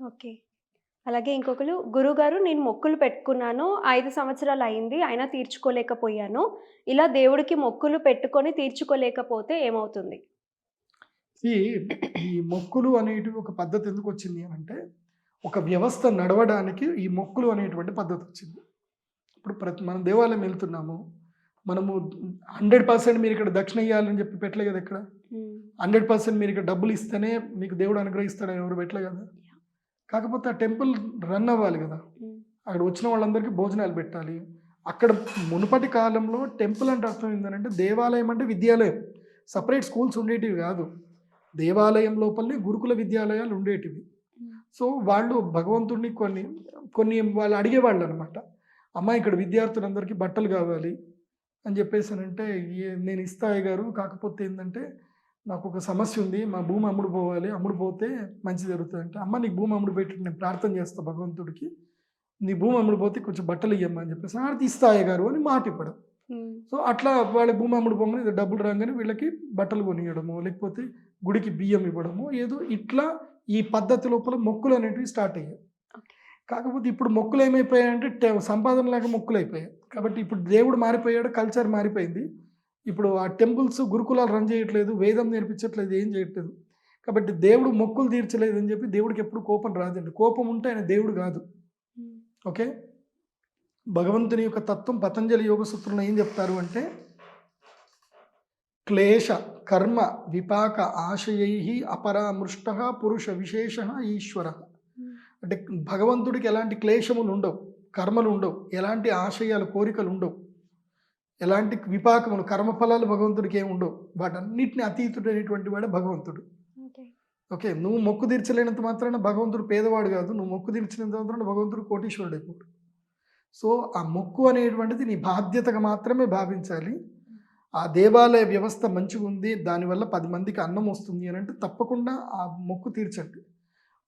Okay. అలాగే ఇంకొకళ్ళు గురువుగారు నేను మొక్కులు పెట్టుకున్నాను. 5 సంవత్సరాలు అయింది. అయినా తీర్చుకోలేకపోయాను. ఇలా దేవుడికి మొక్కులు పెట్టుకొని తీర్చుకోలేకపోతే ఏమవుతుంది? ఈ మొక్కులు అనేటివి ఒక పద్ధతి ఎందుకు వచ్చింది అని అంటే ఒక వ్యవస్థ నడవడానికి ఈ మొక్కులు అనేటువంటి పద్ధతి వచ్చింది ఇప్పుడు ప్రతి మనం దేవాలయం వెళ్తున్నాము మనము హండ్రెడ్ పర్సెంట్ మీరు ఇక్కడ దక్షిణ ఇవ్వాలని చెప్పి పెట్టలే కదా ఇక్కడ. హండ్రెడ్ పర్సెంట్ మీరు ఇక్కడ డబ్బులు ఇస్తేనే మీకు దేవుడు అనుగ్రహిస్తాడని ఎవరు పెట్టలే కదా కాకపోతే ఆ టెంపుల్ రన్ అవ్వాలి కదా. అక్కడ వచ్చిన వాళ్ళందరికీ భోజనాలు పెట్టాలి. అక్కడ మునుపటి కాలంలో టెంపుల్ అంటే అర్థం ఏంటంటే దేవాలయం అంటే విద్యాలయం. సపరేట్ స్కూల్స్ ఉండేటివి కాదు. దేవాలయం లోపలనే గురుకుల విద్యాలయాలు ఉండేటివి. సో వాళ్ళు భగవంతుడిని కొన్ని కొన్ని వాళ్ళు అడిగేవాళ్ళు అనమాట అమ్మ ఇక్కడ విద్యార్థులందరికీ బట్టలు కావాలి అని చెప్పేసానంటే "ఏ- నేను ఇస్తాయి గారు కాకపోతే ఏంటంటే నాకు ఒక సమస్య ఉంది. మా భూమి అమ్ముడు పోవాలి. అమ్ముడు పోతే మంచి జరుగుతుంది అంటే అమ్మ నీకు భూమి అమ్ముడు పెట్టి. నేను ప్రార్థన చేస్తా భగవంతుడికి. నీ భూమి అమ్ముడు పోతే కొంచెం బట్టలు ఇవ్వమ్మా అని చెప్పేసి ఆడితే ఇస్తాయి గారు అని మాట ఇవ్వడం. సో అట్లా వాళ్ళ భూమి అమ్ముడు ఏదో డబ్బులు రాగానే వీళ్ళకి బట్టలు కొనియడము లేకపోతే గుడికి బియ్యం ఇవ్వడము ఏదో ఇట్లా ఈ పద్ధతి లోపల మొక్కులు అనేటివి స్టార్ట్ అయ్యాయి. కాకపోతే ఇప్పుడు మొక్కులు ఏమైపోయాయంటే టె- సంపాదన లాగా మొక్కులు అయిపోయాయి కాబట్టి ఇప్పుడు దేవుడు మారిపోయాడు కల్చర్ మారిపోయింది. ఇప్పుడు ఆ టెంపుల్స్ గురుకులాలు రన్ చేయట్లేదు వేదం నేర్పించట్లేదు ఏం చేయట్లేదు. కాబట్టి దేవుడు మొక్కులు తీర్చలేదు అని చెప్పి దేవుడికి ఎప్పుడు కోపం రాదండి. కోపం ఉంటే ఆయన దేవుడు కాదు. హ్మ్. ఓకే? భగవంతుని యొక్క తత్వం పతంజలి యోగ సూత్రంలో ఏం చెప్తారు అంటే క్లేశ కర్మ విపాక ఆశయై అపరామృష్ట పురుష విశేష ఈశ్వర. హ్మ్. అంటే భగవంతుడికి ఎలాంటి క్లేశములు ఉండవు కర్మలు ఉండవు ఎలాంటి ఆశయాలు కోరికలు ఉండవు. ఎలాంటి విపాకములు కర్మఫలాలు భగవంతుడికి ఏమి ఉండవు. వాటన్నిటిని అతీతుడైనటువంటి వాడే భగవంతుడు. ఓకే. నువ్వు మొక్కు తీర్చలేనంత మాత్రాన భగవంతుడు పేదవాడు కాదు. నువ్వు మొక్కు తీర్చినంత మాత్రాన భగవంతుడు కోటీశ్వరుడు అయిపోడు. సో ఆ మొక్కు అనేటువంటిది నీ బాధ్యతగా మాత్రమే భావించాలి. ఆ దేవాలయ వ్యవస్థ మంచిగా ఉంది దానివల్ల పది మందికి అన్నం వస్తుంది అని అంటే తప్పకుండా ఆ మొక్కు తీర్చండి.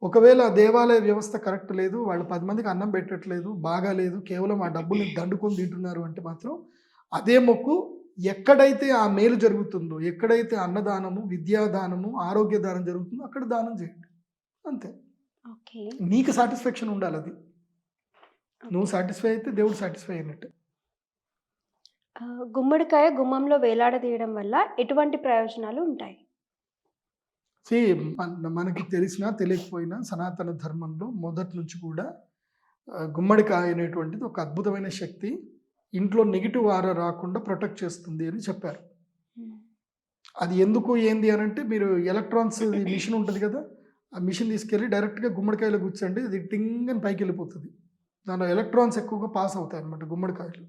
ఒకవేళ ఆ దేవాలయ వ్యవస్థ కరెక్ట్ లేదు వాళ్ళు పది మందికి అన్నం పెట్టట్లేదు బాగాలేదు కేవలం ఆ డబ్బుల్ని దండుకొని తింటున్నారు అంటే మాత్రం అదే మొక్కు ఎక్కడైతే ఆ మేలు జరుగుతుందో ఎక్కడైతే అన్నదానము విద్యాదానము ఆరోగ్య దానం జరుగుతుందో అక్కడ దానం చేయండి. అంతే. నీకు సాటిస్ఫాక్షన్ ఉండాలి అది. నువ్వు సాటిస్ఫై అయితే దేవుడు సాటిస్ఫై అయినట్టు. గుమ్మడికాయ గుమ్మంలో వేలాడదీయడం వల్ల ఎటువంటి ప్రయోజనాలు ఉంటాయి? మనకి తెలిసినా తెలియకపోయినా సనాతన ధర్మంలో మొదటి నుంచి కూడా గుమ్మడికాయ అనేటువంటిది ఒక అద్భుతమైన శక్తి. ఇంట్లో నెగిటివ్ ఆర రాకుండా ప్రొటెక్ట్ చేస్తుంది అని చెప్పారు. హ్మ్. అది ఎందుకు ఏంది అని అంటే మీరు ఎలక్ట్రాన్స్ మిషన్ ఉంటుంది కదా ఆ మిషన్ తీసుకెళ్ళి డైరెక్ట్గా గుమ్మడికాయలో కూర్చోండి అది టింగ్ అని పైకి వెళ్ళిపోతుంది. దానిలో ఎలక్ట్రాన్స్ ఎక్కువగా పాస్ అవుతాయి అన్నమాట గుమ్మడికాయలు.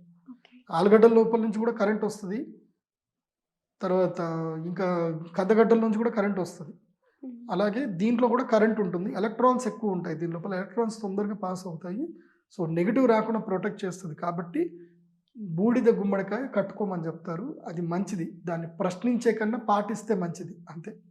ఆలుగడ్డల లోపల నుంచి కూడా కరెంట్ వస్తుంది. తర్వాత ఇంకా కద్దగడ్డల నుంచి కూడా కరెంట్ వస్తుంది. హ్మ్. అలాగే దీంట్లో కూడా కరెంట్ ఉంటుంది ఎలక్ట్రాన్స్ ఎక్కువ ఉంటాయి దీని లోపల. ఎలక్ట్రాన్స్ తొందరగా పాస్ అవుతాయి. సో నెగిటివ్ రాకుండా ప్రొటెక్ట్ చేస్తుంది కాబట్టి బూడిద గుమ్మడికాయ కట్టుకోమని చెప్తారు. అది మంచిది. దాన్ని ప్రశ్నించే కన్నా పాటిస్తే మంచిది. అంతే.